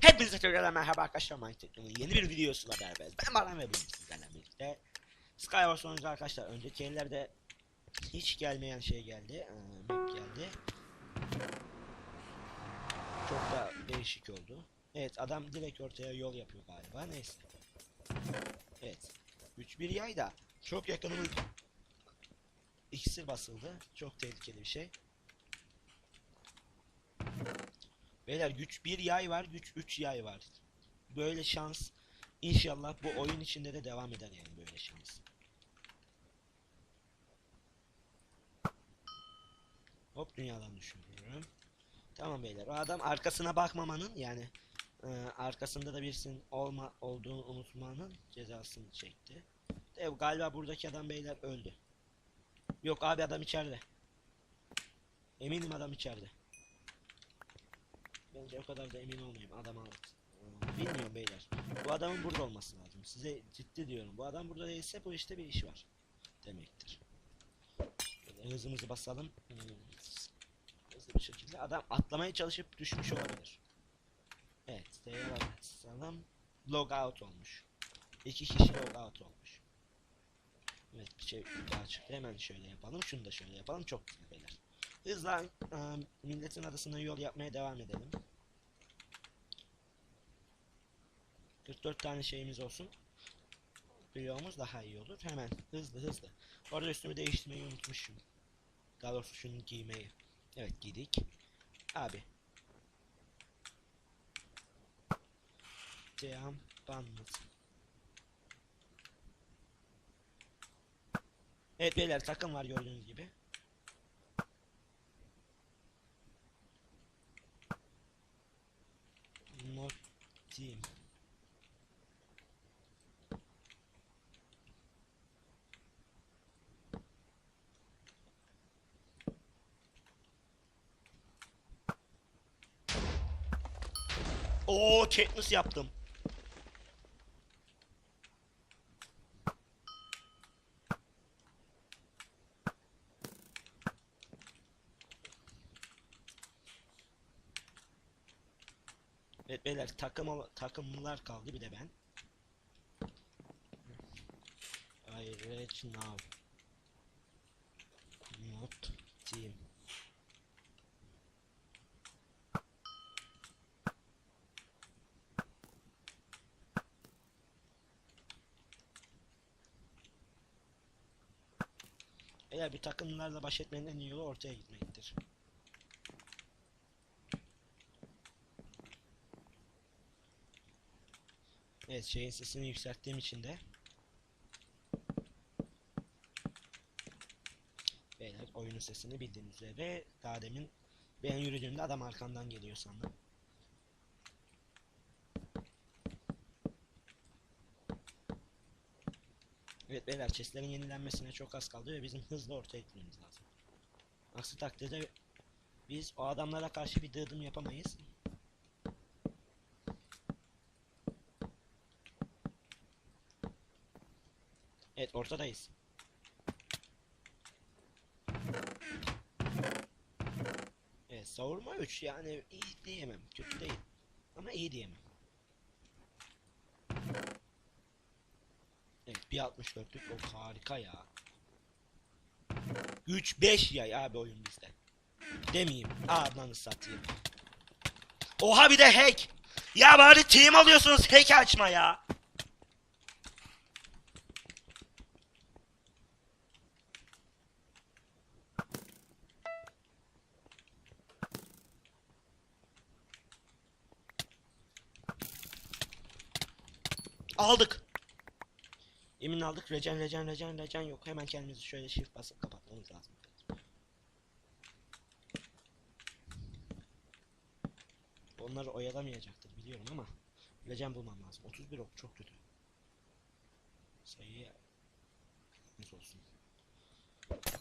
Hepinize tekrar merhaba arkadaşlar Minecraft'ın yeni bir videosuyla beraberiz. Ben Baran ve bugün sizlerle birlikte Skywars oynuyoruz arkadaşlar. Önceki yerlerde hiç gelmeyen şey geldi. Ee, map geldi. Çok da değişik oldu. Evet adam direkt ortaya yol yapıyor galiba. Neyse. Evet. 3-1 yay da çok yakınımız iksir basıldı. Çok tehlikeli bir şey. Beyler güç 1 yay var, güç 3 yay var. Böyle şans inşallah bu oyun içinde de devam eder yani böyle şans. Hop dünyadan düşürüyorum. Tamam beyler. O adam arkasına bakmamanın yani e, arkasında da birisinin olma olduğunu unutmanın cezasını çekti. De, galiba buradaki adam beyler öldü. Yok abi adam içeride. Eminim adam içeride. Bence o kadar da emin olmayayım adam. Ee, Bilmiyorum beyler. Bu adamın burada olması lazım. Size ciddi diyorum. Bu adam burada değilse bu işte bir iş var. Demektir. Hızımızı basalım. Hmm, Hızlı bir şekilde. Adam atlamaya çalışıp düşmüş olabilir. Evet. D'ye basalım. Log out olmuş. İki kişi log out olmuş. Evet bir şey daha çıktı. Hemen şöyle yapalım. Şunu da şöyle yapalım. Çok güzel beyler. Hızla e, milletin adasına yol yapmaya devam edelim. 44 tane şeyimiz olsun. Bloğumuz daha iyi olur. Hemen hızlı hızlı. Bu arada üstümü değiştirmeyi unutmuşum. Daha doğrusu şunu giymeyi. Evet giydik. Abi. Devam banlasın. Evet beyler takım var gördüğünüz gibi. Not team. Oo, Katniss yaptım. Evet beyler takım takımlılar kaldı bir de ben. I reach now. Not team. Eğer bir takımlarla baş etmenin en iyi yolu ortaya gitmektir. Evet şeyin sesini yükselttiğim için de Beyler oyunun sesini bildiğiniz üzere daha demin ben yürüdüğümde adam arkamdan geliyor sandım. Evet beyler chestlerin yenilenmesine çok az kaldı ve bizim hızlı ortaya gitmemiz lazım. Aksi takdirde biz o adamlara karşı bir dırdım yapamayız. Evet ortadayız. Evet savurma 3 yani iyi diyemem kötü değil ama iyi diyemem. Evet bir 64'lük o harika ya. Güç 5 yay abi oyun bizde. Demeyeyim ağzını satayım. Oha bir de hack. Ya bari team alıyorsunuz hack açma ya. Aldık. Emin aldık. Recen, recen, recen, recen yok. Hemen kendimizi şöyle shift basıp kapatmamız lazım. Onları oyalamayacaktır biliyorum ama recen bulmam lazım. 31 ok çok kötü. Biz olsun.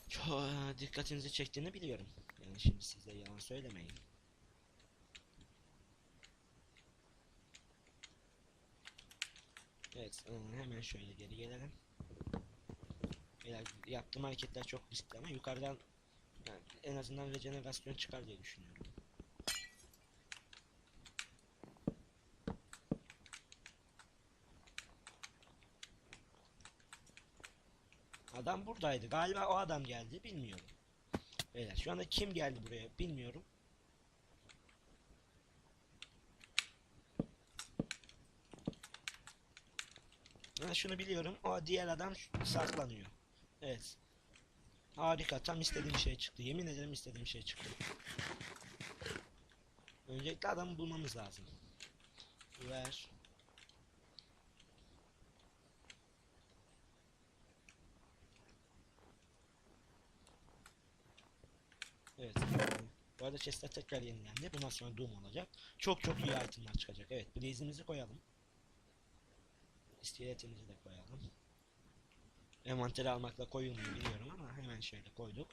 Çok dikkatinizi çektiğini biliyorum. Yani şimdi size yalan söylemeyin. Evet hemen şöyle geri gelelim. Beyler, yaptığım hareketler çok riskli ama yukarıdan yani en azından rejenerasyon çıkar diye düşünüyorum. Adam buradaydı. Galiba o adam geldi. Bilmiyorum. Beyler şu anda kim geldi buraya bilmiyorum. Ha, şunu biliyorum. O diğer adam saklanıyor. Evet. Harika. Tam istediğim şey çıktı. Yemin ederim istediğim şey çıktı. Öncelikle adamı bulmamız lazım. Ver. Evet. Bu arada chestler tekrar yenilendi. Bundan sonra Doom olacak. Çok çok iyi itemler çıkacak. Evet. Blaze'imizi koyalım. İskeletimizi de koyalım. Envanteri almakla koyulmuyor biliyorum ama hemen şöyle koyduk.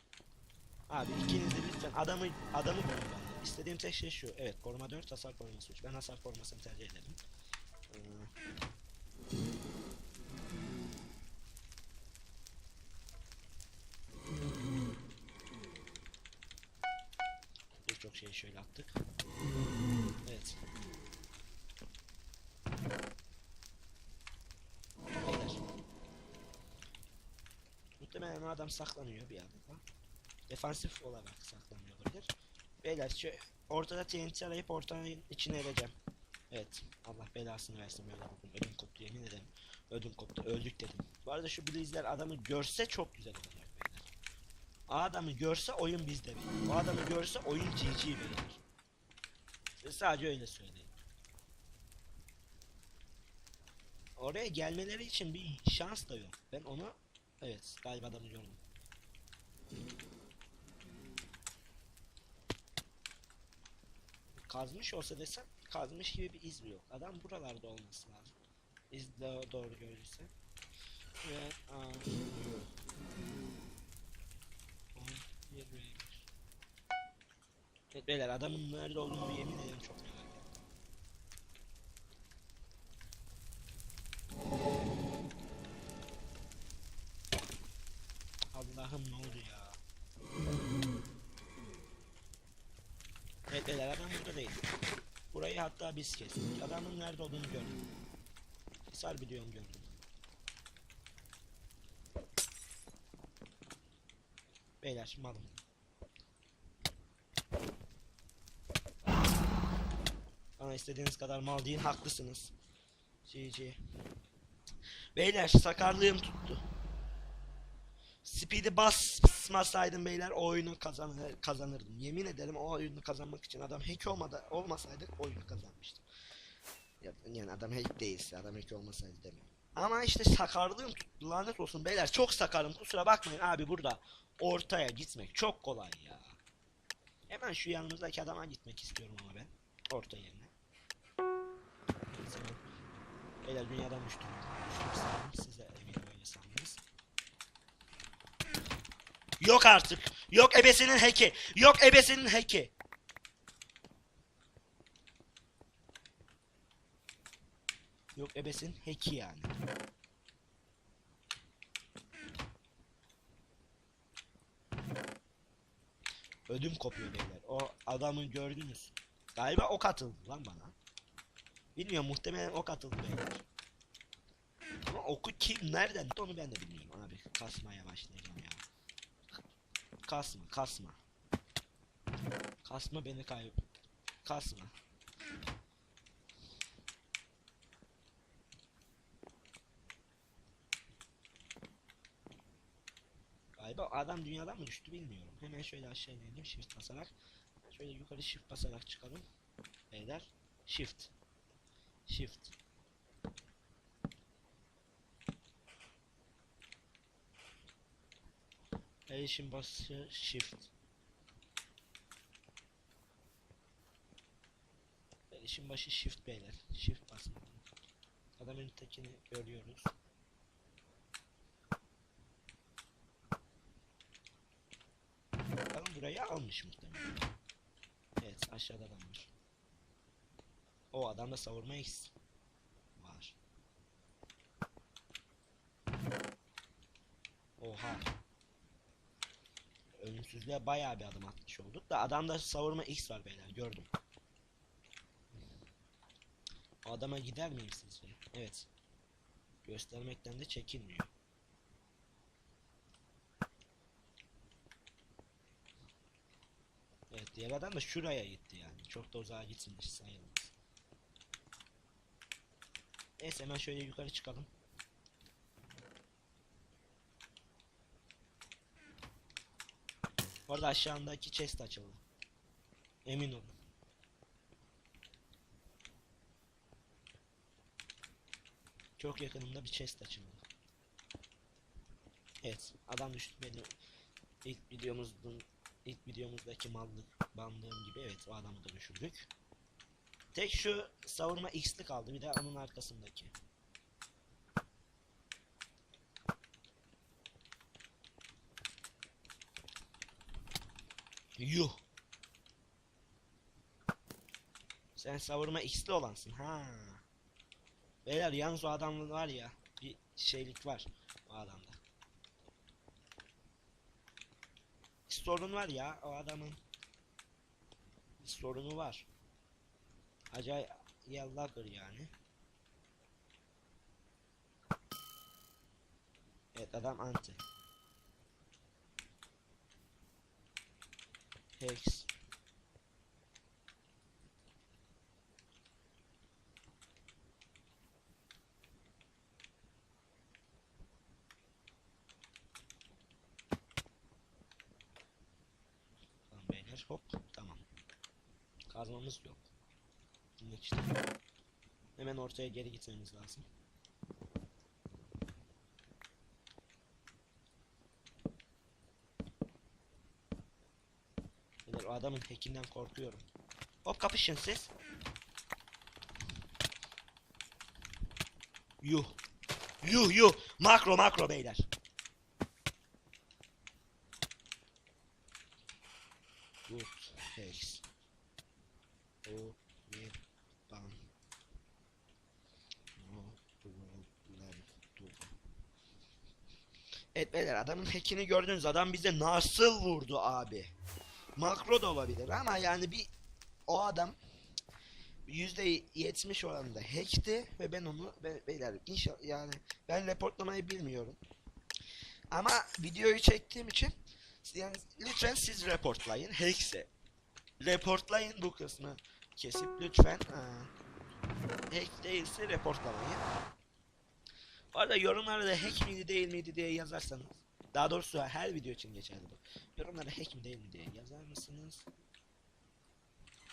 Abi ikiniz de lütfen adamı adamı bana. İstediğim tek şey şu. Evet koruma 4 hasar koruması 3. Ben hasar korumasını tercih ederim. Ee, Birçok şeyi şöyle attık. Evet. Beyler. Muhtemelen o adam saklanıyor bir yerde. Defansif olarak saklanıyor olabilir. Beyler şu ortada TNT arayıp ortanın içine edeceğim. Evet. Allah belasını versin böyle bugün. Ödüm koptu yemin ederim. Ödüm koptu. Öldük dedim. Bu arada şu Blaze'ler adamı görse çok güzel olacak beyler. Adamı görse oyun bizde beyler. O adamı görse oyun GG beyler. Sadece öyle söyleyeyim. Oraya gelmeleri için bir şans da yok. Ben onu evet galiba adamı gördüm. Kazmış olsa desem kazmış gibi bir iz yok. Adam buralarda olması lazım. İz de doğru görürse. Ve aa. Evet beyler adamın nerede olduğunu yemin ederim çok merak ettim. Allah'ım ne oldu ya? Evet beyler adam burada değil. Burayı hatta biz kestik. Adamın nerede olduğunu gördüm. Hisar biliyorum gördüm. Beyler malım. Bana istediğiniz kadar mal değil haklısınız. GG. Beyler sakarlığım tuttu. Speed'i basmasaydım beyler o oyunu kazanır, kazanırdım. Yemin ederim o oyunu kazanmak için adam hack olmadı olmasaydık oyunu kazanmıştım. Ya- Yani adam hack değilse adam hack olmasaydı demiyorum. Ama işte sakarlığım tuttu lanet olsun beyler çok sakarım kusura bakmayın abi burada ortaya gitmek çok kolay ya. Hemen şu yanımızdaki adama gitmek istiyorum ama ben orta yerine. Beyler dünyadan düştüm. Düştüm sandım. Siz de eminim öyle sandınız. Yok artık. Yok ebesinin heki. Yok ebesinin heki. Yok ebesin heki yani. Ödüm kopuyor beyler. O adamı gördünüz. Galiba ok atıldı lan bana. Bilmiyorum muhtemelen ok atıldı beyler. Ama oku kim nereden onu ben de bilmiyorum abi. Kasmaya başlayacağım ya. Kasma kasma. Kasma beni kayıp. Kasma. Galiba adam dünyadan mı düştü bilmiyorum. Hemen şöyle aşağı inelim shift basarak. Şöyle yukarı shift basarak çıkalım. Beyler shift. Shift. Erişim başı shift. Erişim başı shift beyler. Shift basma. Adamın tekini görüyoruz. Bakalım burayı almış muhtemelen. Evet aşağıda adam var. O adamda savurma X var. Oha ölümsüzlüğe bayağı bir adım atmış olduk da adamda savurma x var beyler gördüm. Adama gider miyim sizce? Evet. Göstermekten de çekinmiyor. Evet diğer adam da şuraya gitti yani. Çok da uzağa gitsin sayılmaz. Neyse hemen şöyle yukarı çıkalım. Orada aşağındaki chest açıldı. Emin olun. Çok yakınımda bir chest açıldı. Evet, adam düştü benim ilk videomuzun ilk videomuzdaki mallık bandığım gibi evet o adamı da düşürdük. Tek şu savurma x'li kaldı bir de onun arkasındaki. Yuh. Sen savurma x'li olansın ha. Beyler yalnız o adamın var ya bir şeylik var o adamda. Bir sorun var ya o adamın. Bir sorunu var. Acayip yalladır yani. Evet adam anti. Hex. Tamam beyler hop tamam. Kazmamız yok. Dinle işte. Hemen ortaya geri gitmemiz lazım. Beyler o adamın hackinden korkuyorum. Hop kapışın siz. Yuh. Yuh yuh. Makro makro beyler. Good hex. O. Evet beyler adamın hackini gördünüz adam bize nasıl vurdu abi. Makro da olabilir ama yani bir o adam %70 oranında hackti ve ben onu be, beyler inşallah yani ben reportlamayı bilmiyorum. Ama videoyu çektiğim için yani lütfen siz reportlayın hackse. Reportlayın bu kısmı kesip lütfen. Aa, hack değilse reportlamayın. Bu arada yorumlarda hack miydi değil miydi diye yazarsanız daha doğrusu her video için geçerli bu. Yorumlara hack mi değil mi diye yazar mısınız?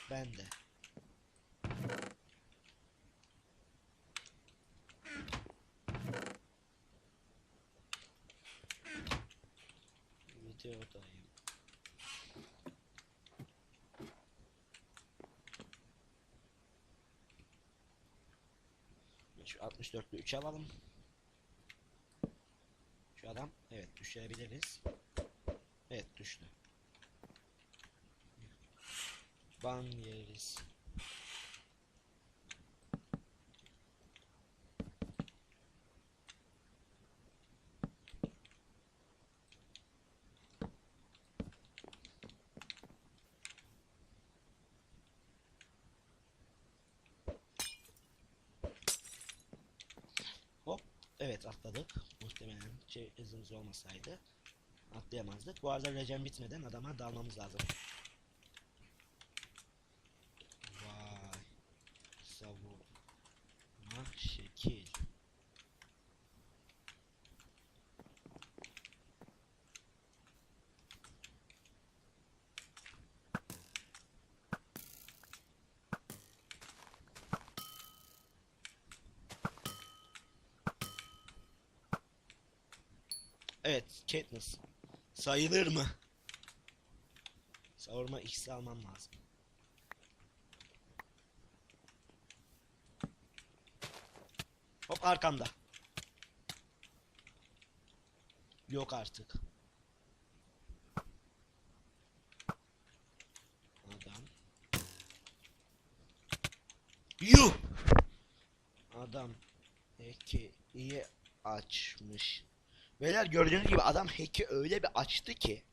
Ben de. Videodayım. Şu 64'lü 3 alalım. Şu adam evet düşürebiliriz. Evet düştü. Ban yeriz. Hop evet atladık. Muhtemelen şey, hızımız olmasaydı atlayamazdık. Bu arada regen bitmeden adama dalmamız lazım. Vay. Savurma şekil. Evet, Katniss. Sayılır mı? Savurma X'i almam lazım. Hop arkamda. Yok artık. Adam. Yuh! Adam Eki iyi açmış. Beyler gördüğünüz gibi adam hack'i öyle bir açtı ki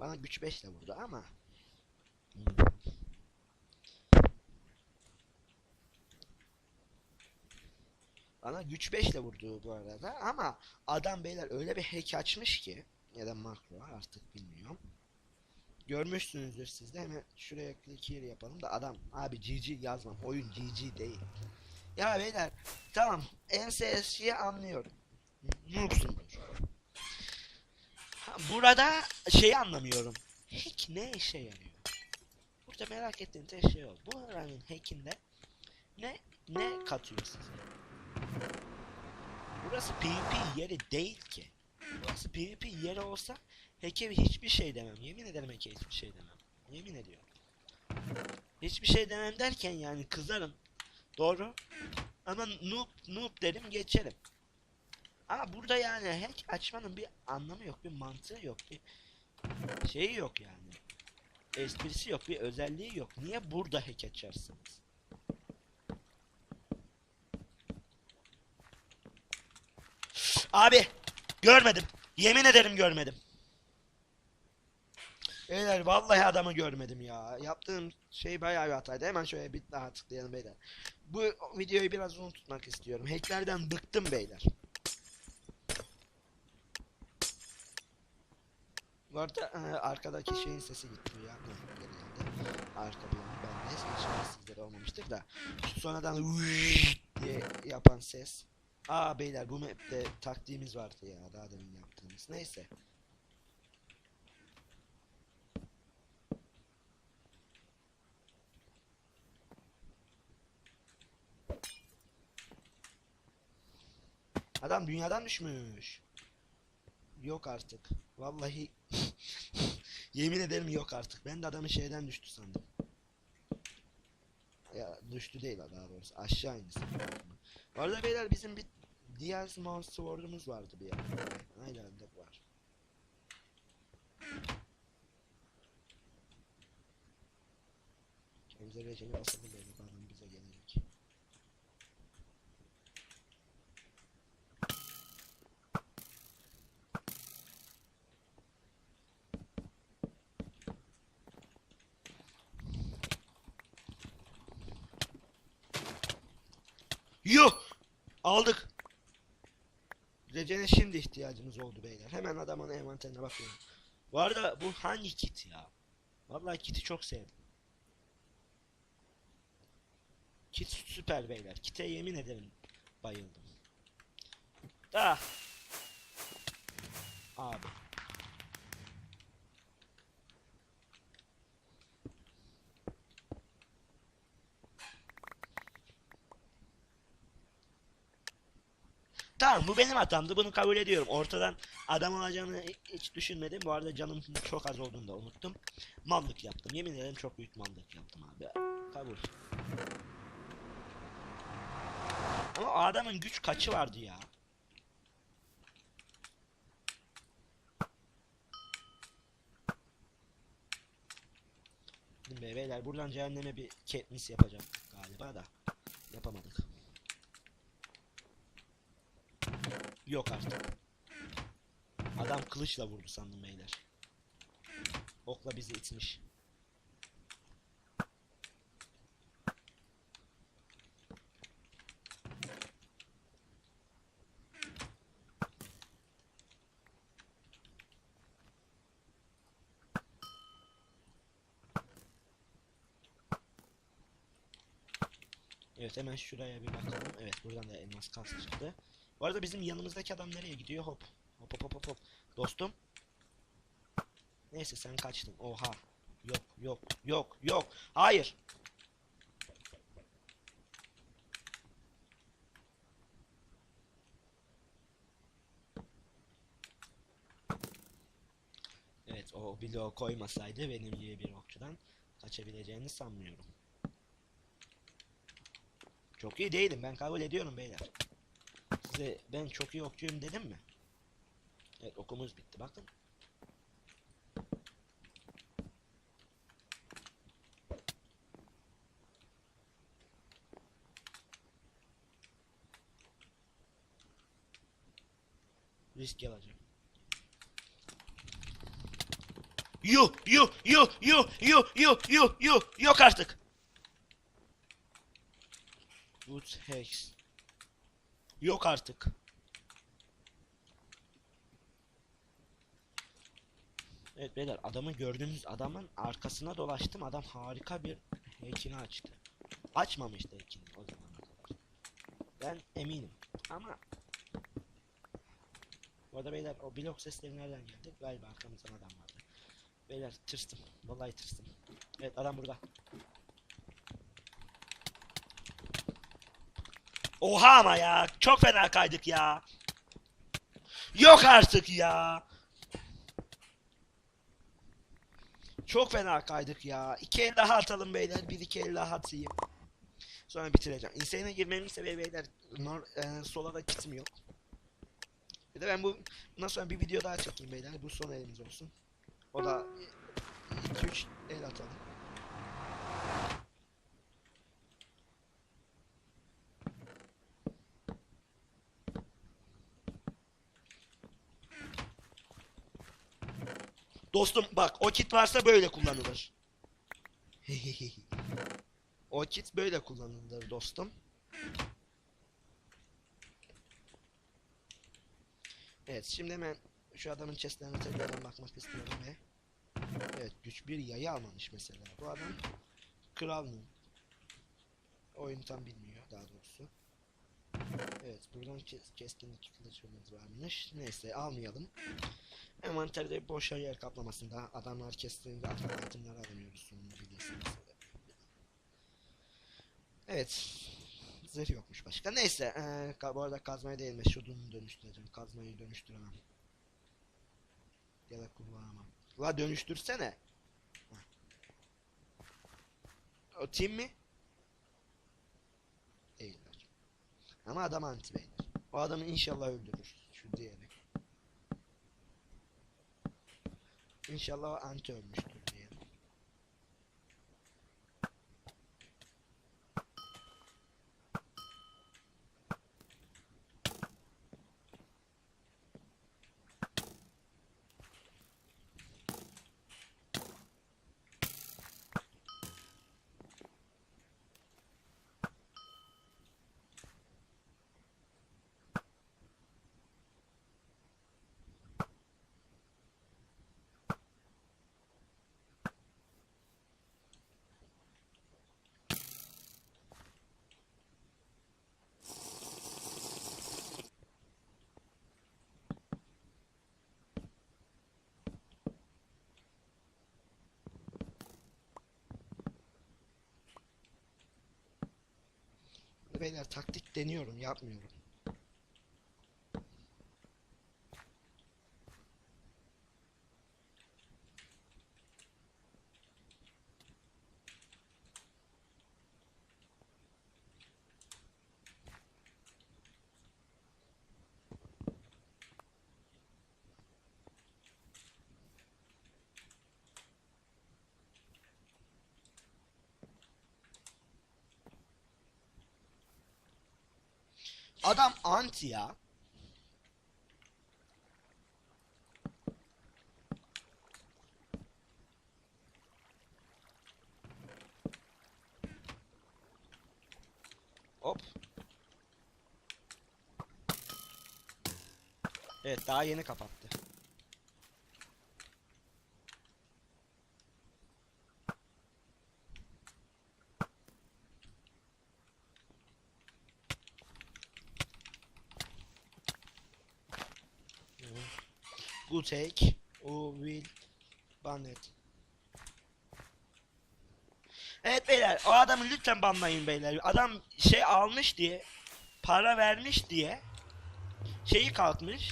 bana güç 5 ile vurdu ama bana güç 5 ile vurdu bu arada ama adam beyler öyle bir hack açmış ki ya da makro artık bilmiyorum görmüşsünüzdür siz de hemen şuraya click here yapalım da adam abi GG yazmam oyun GG değil. Ya beyler tamam NCS'yi anlıyorum. Noobsundur. Burada şeyi anlamıyorum. Hack ne işe yarıyor? Burada merak ettiğim tek şey o. Bu öğrenin hackinde ne ne katıyor size? Burası PvP yeri değil ki. Burası PvP yeri olsa hack'e hiçbir şey demem. Yemin ederim hack'e hiçbir şey demem. Yemin ediyorum. Hiçbir şey demem derken yani kızarım. Doğru. Ama noob noob derim geçerim. Ama burada yani hack açmanın bir anlamı yok, bir mantığı yok, bir şeyi yok yani. Esprisi yok, bir özelliği yok. Niye burada hack açarsınız? Abi görmedim. Yemin ederim görmedim. Beyler vallahi adamı görmedim ya. Yaptığım şey bayağı bir hataydı. Hemen şöyle bir daha tıklayalım beyler. Bu videoyu biraz uzun tutmak istiyorum. Hacklerden bıktım beyler. Bu arada e, arkadaki şeyin sesi gitti ya. Arka planı bende. İnşallah sizlere olmamıştır da. Sonradan diye yapan ses. Aa beyler bu map'te taktiğimiz vardı ya daha demin yaptığımız. Neyse. Adam dünyadan düşmüş. Yok artık. Vallahi yemin ederim yok artık. Ben de adamın şeyden düştü sandım. Ya düştü değil daha doğrusu. Aşağı indi sandım. Beyler bizim bir diğer small sword'umuz vardı bir yerde. Aynen de var. Kendimize receli basalım böyle adam bize gelecek. Yuh! Aldık. Recen'e şimdi ihtiyacımız oldu beyler. Hemen adamın envanterine bakıyorum. Bu arada bu hangi kit ya? Vallahi kiti çok sevdim. Kit süper beyler. Kite yemin ederim bayıldım. Da. Abi. Bu benim hatamdı bunu kabul ediyorum. Ortadan adam olacağını hi- hiç düşünmedim. Bu arada canım çok az olduğunu da unuttum. Mallık yaptım. Yemin ederim çok büyük mallık yaptım abi. Kabul. Ama o adamın güç kaçı vardı ya? Beyler buradan cehenneme bir Katniss yapacağım galiba da yapamadık. Yok artık. Adam kılıçla vurdu sandım beyler. Okla bizi itmiş. Evet hemen şuraya bir bakalım. Evet buradan da elmas kas çıktı. Bu arada bizim yanımızdaki adam nereye gidiyor? Hop. Hop hop hop hop. Dostum. Neyse sen kaçtın. Oha. Yok yok yok yok. Hayır. Evet o bloğu koymasaydı benim gibi bir okçudan kaçabileceğini sanmıyorum. Çok iyi değilim ben kabul ediyorum beyler. Size ben çok iyi okçuyum dedim mi? Evet okumuz bitti bakın. Risk alacağım. Yuh yuh yuh yuh yuh yuh yuh yuh yok artık. Wood Hex. Yok artık. Evet beyler adamı gördüğünüz adamın arkasına dolaştım. Adam harika bir hekini açtı. Açmamıştı hekini o kadar. Ben eminim. Ama bu arada beyler o blok sesleri nereden geldi? Galiba arkamızdan adam vardı. Beyler tırstım. Vallahi tırstım. Evet adam burada. Oha ama ya. Çok fena kaydık ya. Yok artık ya. Çok fena kaydık ya. İki el daha atalım beyler. Bir iki el daha atayım. Sonra bitireceğim. Insane'e girmemin sebebi beyler nor, e, sola da gitmiyor. Bir de ben bu bundan sonra bir video daha çekeyim beyler. Bu son elimiz olsun. O da 2-3 el atalım. Dostum bak o kit varsa böyle kullanılır. o kit böyle kullanılır dostum. Evet şimdi hemen şu adamın chestlerine tekrardan bakmak istiyorum ve Evet güç bir yayı almamış mesela. Bu adam kral mı? Oyunu tam bilmiyor daha doğrusu. Evet buradan kes keskinlik kılıcımız varmış. Neyse almayalım. Envanterde boş yer kaplamasında adamlar kestiğinde atak itemleri alamıyoruz bilirsiniz. Evet. Zırh yokmuş başka. Neyse. Ee, bu arada kazmayı değil meşhudunu dönüştüreceğim. Kazmayı dönüştüremem. Ya da kullanamam. La dönüştürsene. Heh. O team mi? Değiller. Ama adam anti beyler. O adamı inşallah öldürür. Şu diğeri. İnşallah anti ölmüştür Beyler taktik deniyorum yapmıyorum. Adam anti ya. Hop. Evet daha yeni kapattı. Good take. O will banet. Evet beyler o adamı lütfen banlayın beyler. Adam şey almış diye para vermiş diye şeyi kalkmış.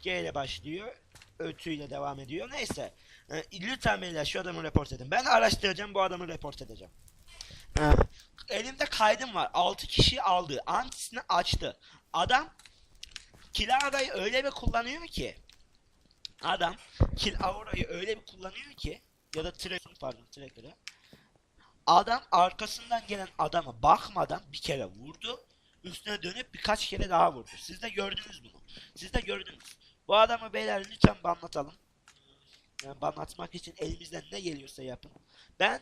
G ile başlıyor. Ötüyle devam ediyor. Neyse. Ee, lütfen beyler şu adamı report edin. Ben araştıracağım bu adamı report edeceğim. Ee, elimde kaydım var. 6 kişi aldı. Antisini açtı. Adam Kilara'yı öyle bir kullanıyor ki Adam Kill Aura'yı öyle bir kullanıyor ki ya da Tracker pardon Tracker'ı Adam arkasından gelen adama bakmadan bir kere vurdu. Üstüne dönüp birkaç kere daha vurdu. Siz de gördünüz bunu. Siz de gördünüz. Bu adamı beyler lütfen banlatalım. Yani banlatmak için elimizden ne geliyorsa yapın. Ben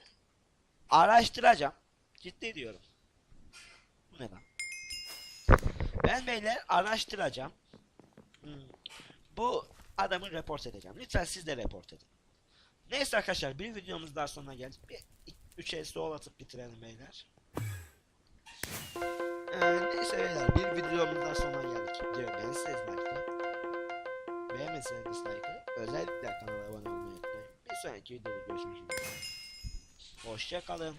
araştıracağım. Ciddi diyorum. Bu ne lan? Ben beyler araştıracağım. Hmm. Bu adamı report edeceğim. Lütfen siz de report edin. Neyse arkadaşlar bir videomuz daha sonuna geldik. Bir 3 el sol atıp bitirelim beyler. Ee, neyse beyler bir videomuz daha sonuna geldik. Diyor beğendiyseniz like'ı. Beğenmediyseniz dislike'ı. Özellikle kanala abone olmayı unutmayın. Bir sonraki videoda görüşmek üzere. Hoşçakalın.